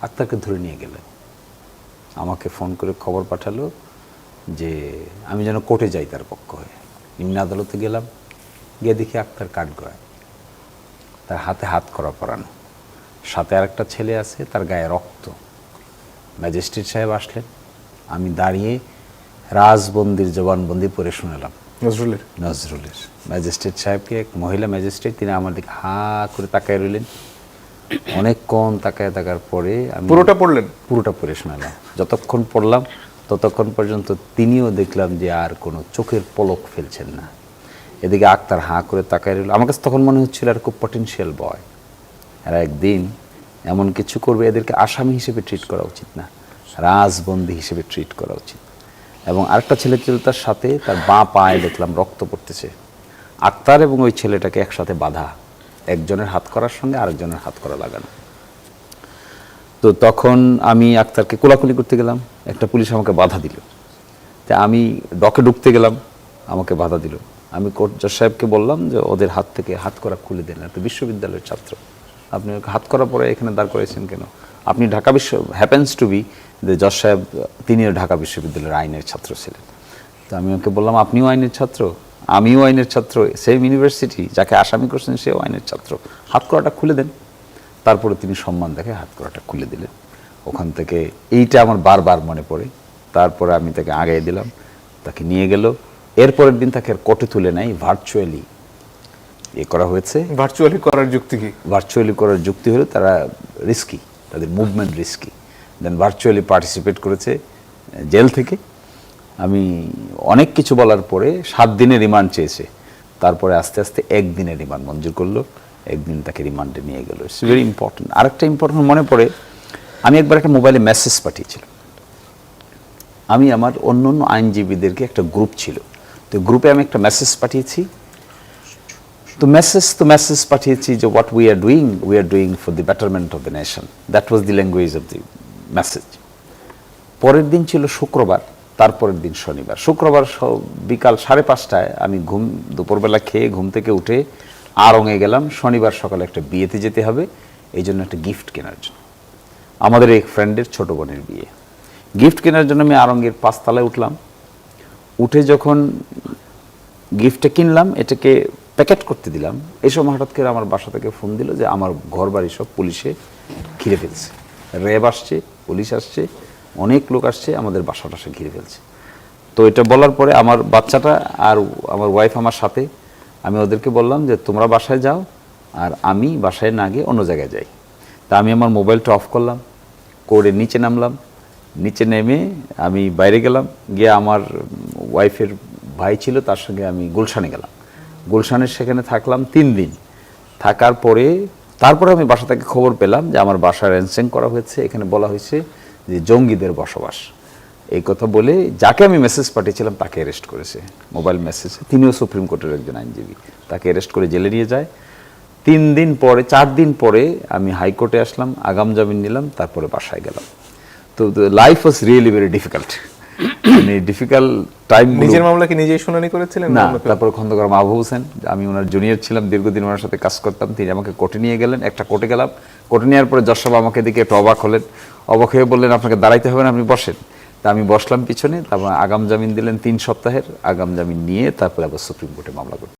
আক্তারকে ধরে নিয়ে গেলেন আমাকে ফোন করে খবর পাঠালো যে আমি যেন কোর্টে যাই তার পক্ষ হয়ে। নিম্ন আদালতে গেলাম গিয়ে দেখি আক্তার কাঠগড়ায় তার হাতে হাত করা পরানো। সাথে আর একটা ছেলে আছে তার গায়ে রক্ত। ম্যাজিস্ট্রেট সাহেব আসলেন। আমি দাঁড়িয়ে রাজবন্দির জবানবন্দি পড়ে শুনলাম। নজরুলের? নজরুলের। ম্যাজিস্ট্রেট সাহেবকে এক মহিলা ম্যাজিস্ট্রেট তিনি আমার দিকে হা করে তাকায় রইলেন। অনেকক্ষণ তাকায় থাকার পরে আমি পুরোটা পড়লেন? পুরোটা পড়ে শোনালাম। যতক্ষণ পড়লাম ততক্ষণ পর্যন্ত তিনিও দেখলাম যে আর কোনো চোখের পলক ফেলছেন না। এদিকে আক্তার হাঁ করে তাকায় রইল। আমার কাছে তখন মনে হচ্ছিল আর খুব পটেনশিয়াল বয় এরা একদিন এমন কিছু করবে এদেরকে আসামি হিসেবে ট্রিট করা উচিত না। রাজবন্দি হিসেবে ট্রিট করা উচিত। এবং আরেকটা ছেলে ছিল তার সাথে তার বাঁ পায়ে দেখলাম রক্ত পড়তেছে। আক্তার এবং ওই ছেলেটাকে একসাথে বাঁধা। একজনের হাত করার সঙ্গে আরেকজনের হাত করা লাগানো। তো তখন আমি আক্তারকে কোলাকুলি করতে গেলাম। একটা পুলিশ আমাকে বাধা দিল। তা আমি ডকে ঢুকতে গেলাম, আমাকে বাধা দিল। আমি কোর্ট জজ সাহেবকে বললাম যে, ওদের হাত থেকে হাত করা খুলে দেন। একটা বিশ্ববিদ্যালয়ের ছাত্র। আপনি হাত করার পরে এখানে দাঁড় করেছেন কেন? আপনি ঢাকা বিশ্ব হ্যাপেন্স টু বি যে জজ সাহেব, তিনিও ঢাকা বিশ্ববিদ্যালয়ের আইনের ছাত্র ছিলেন। তো আমি ওকে বললাম, আপনিও আইনের ছাত্র? আমিও আইনের ছাত্র সেম ইউনিভার্সিটি যাকে আসামি করছেন সেও আইনের ছাত্র। হাত করাটা খুলে দেন। তারপরে তিনি সম্মান দেখে হাত করাটা খুলে দিলেন। ওখান থেকে এইটা আমার বারবার মনে পড়ে। তারপরে আমি তাকে আগাই দিলাম। তাকে নিয়ে গেল। এরপরের দিন তাকে আর কোর্টে তুলে নেয় ভার্চুয়ালি এ করা হয়েছে। ভার্চুয়ালি করার যুক্তি কি? ভার্চুয়ালি করার যুক্তি হলো তারা রিস্কি তাদের movement risky then virtually participate করেছে জেল থেকে। আমি অনেক কিছু বলার পরে সাত দিনের রিমান্ড চেয়েছে। তারপরে আস্তে আস্তে একদিনের রিমান্ড মঞ্জুর করল, একদিন তাকে রিমান্ডে নিয়ে গেল। ইটস ভেরি ইম্পর্টেন্ট আরেকটা ইম্পর্টেন্ট মনে পড়ে, আমি একবার একটা মোবাইলে মেসেজ পাঠিয়েছিলাম। আমি আমার অন্য অন্য আইনজীবীদেরকে একটা গ্রুপ ছিল। তো গ্রুপে আমি একটা মেসেজ পাঠিয়েছি। তো মেসেজ তো মেসেজ পাঠিয়েছি যে what we are doing we are doing for the betterment of the nation that was the language of the message পরের দিন ছিল শুক্রবার। তারপরের দিন শনিবার। শুক্রবার বিকাল সাড়ে পাঁচটায় আমি ঘুম, দুপুরবেলা খেয়ে ঘুম থেকে উঠে আড়ঙে গেলাম। শনিবার সকালে একটা বিয়েতে যেতে হবে, এই জন্য একটা গিফট কেনার জন্য। আমাদের এক ফ্রেন্ডের ছোট বোনের বিয়ে। গিফট কেনার জন্য আমি আরঙ্গের পাঁচতলায় উঠলাম। উঠে যখন গিফটটা কিনলাম, এটাকে প্যাকেট করতে দিলাম। এই সময় হঠাৎ করে আমার বাসা থেকে ফোন দিল যে আমার ঘর বাড়ি সব পুলিশে ঘিরে ফেলছে। র্যাব আসছে, পুলিশ আসছে অনেক লোক আসছে, আমাদের বাসা টাসা ঘিরে ফেলছে। তো এটা বলার পরে আমার বাচ্চাটা আর আমার ওয়াইফ আমার সাথে, আমি ওদেরকে বললাম যে, তোমরা বাসায় যাও আর আমি বাসায় না গিয়ে অন্য জায়গায় যাই। তা আমি আমার মোবাইলটা অফ করলাম, করে নিচে নামলাম। নিচে নেমে আমি বাইরে গেলাম, গিয়ে আমার ওয়াইফের ভাই ছিল, তার সঙ্গে আমি গুলশানে গেলাম। গুলশানের সেখানে থাকলাম তিন দিন। থাকার পরে, তারপরে আমি বাসা থেকে খবর পেলাম যে, আমার বাসা র্যানসেং করা হয়েছে। এখানে বলা হয়েছে যে জঙ্গিদের বসবাস। এই কথা বলে যাকে আমি মেসেজ পাঠিয়েছিলাম তাকে অ্যারেস্ট করেছে। মোবাইল মেসেজ তিনিও সুপ্রিম কোর্টের একজন আইনজীবী। তাকে অ্যারেস্ট করে জেলে নিয়ে যায়। তিন দিন পরে, চার দিন পরে আমি হাইকোর্টে আসলাম, আগাম জামিন নিলাম, তারপরে বাসায় গেলাম। তো life was really very difficult মানে ডিফিকাল্ট টাইম নিজের মামলা কি নিজেই শুনানি করেছিলেন না তারপর খন্দকার মাহবুব হোসেন আমি ওনার জুনিয়র ছিলাম দীর্ঘদিন ওনার সাথে কাজ করতাম তিনি আমাকে কোর্টে নিয়ে গেলেন একটা কোর্টে গেলাম। কোর্টে নেওয়ার পরে যশোব আমাকে দিকে একটু অবাক হলেন। অবাক হয়ে বললেন আপনাকে দাঁড়াইতে হবে না আপনি বসেন। তা আমি বসলাম পিছনে তারপর আগাম জামিন দিলেন তিন সপ্তাহের আগাম জামিন নিয়ে তারপরে আবার সুপ্রিম কোর্টে মামলা করতে।